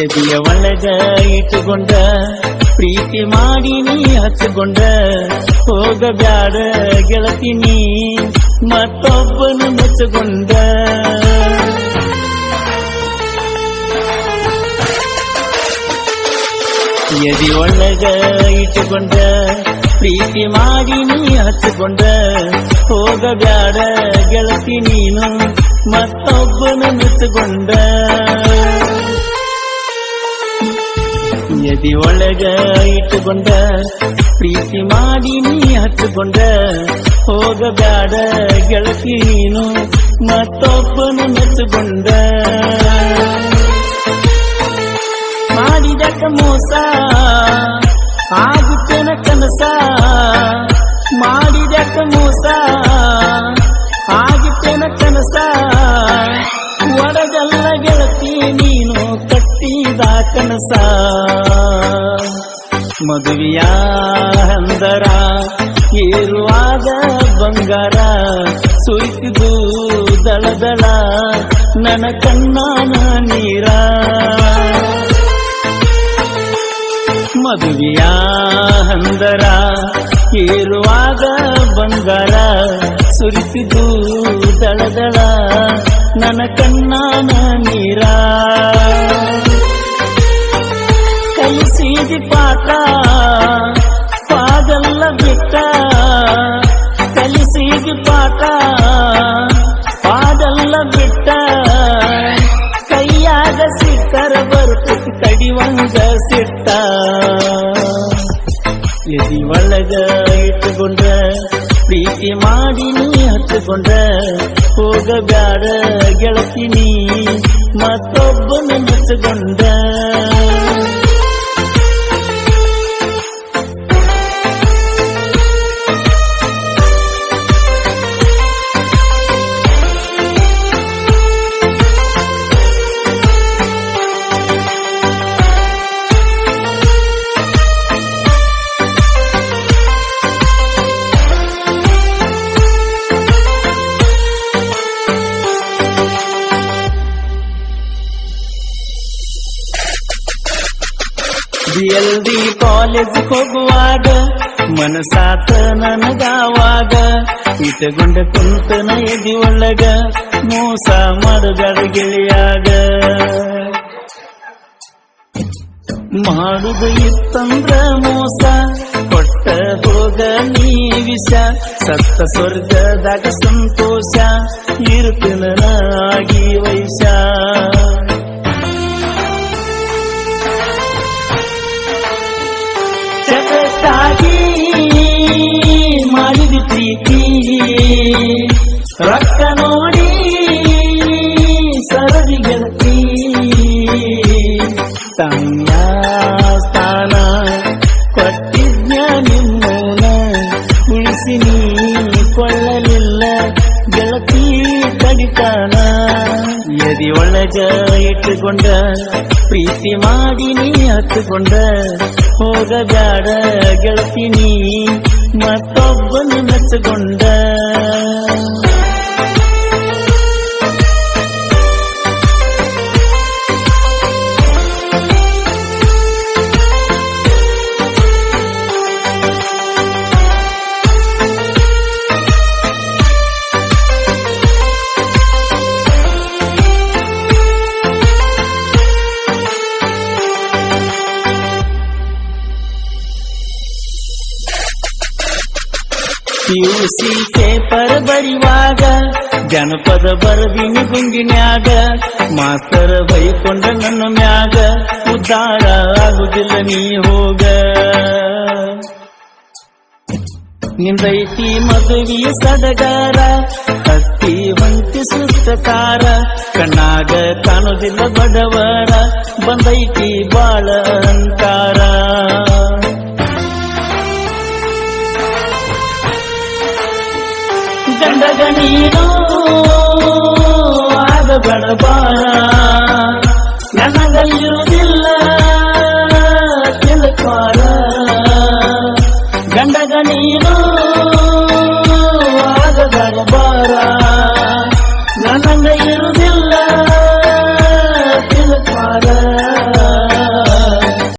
ಎದೆಯ ಒಳಗ ಇಟ್ಟುಕೊಂಡ, ಪ್ರೀತಿ ಮಾಡಿ ನೀ ಹಚ್ಚಿಕೊಂಡ ಹೋಗಬ್ಯಾಡ ಗೆಳತಿನಿ ಮತ್ತೊಬ್ಬನು ಮೆಚ್ಚುಕೊಂಡ. ಎದಿ ಒಳಗ ಇಟ್ಟುಕೊಂಡ, ಪ್ರೀತಿ ಮಾಡಿ ನೀ ಹಚ್ಚಿಕೊಂಡ ಹೋಗಬ್ಯಾಡ ಗೆಳತಿ ನೀನು, ಮತ್ತೊಬ್ಬನು ಮೆಚ್ಚುಕೊಂಡ. ಎದಿ ಒಳಗ ಇಟ್ಟುಕೊಂಡ, ಪ್ರೀತಿ ಮಾಡಿ ನೀ ಹತ್ತುಕೊಂಡ, ಹೋಗಬ್ಯಾಡ ಗೆಳತಿ ನೀನು ಮತ್ತೊಬ್ಬನು ಮೆಚ್ಚುಕೊಂಡ. ಮಾಡಿದಕ ಮೋಸ, ಆಗುತ್ತೇನ ಕನಸ ಮಾಡಿದಕ ಮೋಸ, ಆಗುತ್ತೇನ ಕನಸ. ಕನಸ ಮದುವೆಯ ಹಂದರ ಏರುವಾಗ ಬಂಗಾರ ಸುರಿಸಿದು ದಳದಳ ನನ ಕಣ್ಣಾನ ನೀರ. ಮದುವೆಯ ಹಂದರ ಏರುವಾಗ ಬಂಗಾರ ಸುರಿಸಿದು ದಳದಳ ನನ ಕಣ್ಣಾನ ನೀರ. ಕಲಿಸಿದಿ ಪಾಠ ಪಾದಲ್ಲ ಬಿಟ್ಟ ಕಲಿಸಿದಿ ಪಾಠ ಪಾದಲ್ಲ ಬಿಟ್ಟ ಕೈಯಾಗ ಸಿಕ್ಕರ ಬರ್ತೈತಿ ಕಡಿವಂಗ ಸಿಟ್ಟ ಎದಿ ಒಳಗ ಇಟ್ಟುಕೊಂಡ ಪ್ರೀತಿ ಮಾಡಿ ನೀ ಹಚ್ಚಿಕೊಂಡ ಹೋಗಬ್ಯಾಡ ಗೆಳತಿನಿ ಮತ್ತೊಬ್ಬನ ಮೆಚ್ಚುಕೊಂಡ ಜಲ್ದಿ ಕಾಲೇಜ್ ಹೋಗುವಾಗ ಮನಸಾತ ನನಗಾವಾಗ ಇಟ್ಟಗೊಂಡ ಕುಂತನ ಎದಿ ಒಳಗ, ಮೋಸ ಮಾಡದ ಗೆಳೆಯಾಗ. ಮಾಡುದು ಇತ್ತಂದ್ರ ಮೋಸ, ಕೊಟ್ಟ ಹೋಗ ನೀ ವಿಷ, ಸತ್ತ ಸ್ವರ್ಗದಾಗ ಸಂತೋಷ, ಇರುತ್ತನ ಆಗಿ ರೊಕ್ಕ ನೋಡಿ ಸರದಿ ಗೆಲ್ತಿ ತನ್ನ ಸ್ಥಾನ ಕೊಟ್ಟಿದ್ನ ನಿಮ್ಮನ ಉಳಿಸಿ ನೀ ಕೊಳ್ಳಲಿಲ್ಲ. ಗೆಳತಿ ಕಡಿತಾನ. ಎದಿ ಒಳಗ ಇಟ್ಟುಕೊಂಡ, ಪ್ರೀತಿ ಮಾಡಿ ನೀ ಹತ್ತುಕೊಂಡ. ಹೋಗಬೇಡ ಗೆಳತಿ ನೀ ಮತ್ತೊಬ್ಬನು ಮೆಚ್ಚುಕೊಂಡ ಪಿಯುಸಿ ಪೇಪರ್ ಬರಿವಾಗ ಜನಪದ ಬರದಿನಿ ಗುಂಗಿನ್ಯಾಗ ಮಾಸ್ತರ ಬೈಕೊಂಡ ನನ್ನ ಮ್ಯಾಗ, ಉದ್ದಾರ ಆಗುದಿಲ್ಲ ನೀ ಹೋಗ. ನಿಂದೈತಿ ಮದುವಿ ಸಡಗಾರ, ಹತ್ತಿ ಹೊಂಟಿ ಸುಸ್ತಕಾರ ಕಣ್ಣಾಗ ಕಾಣುದಿಲ್ಲ ಬಡವರ, ಬಂದೈತಿ ಬಾಳ ಗಂಡಗ ನೀನು ನನಗಲ್ಲಿರುವುದಿಲ್ಲ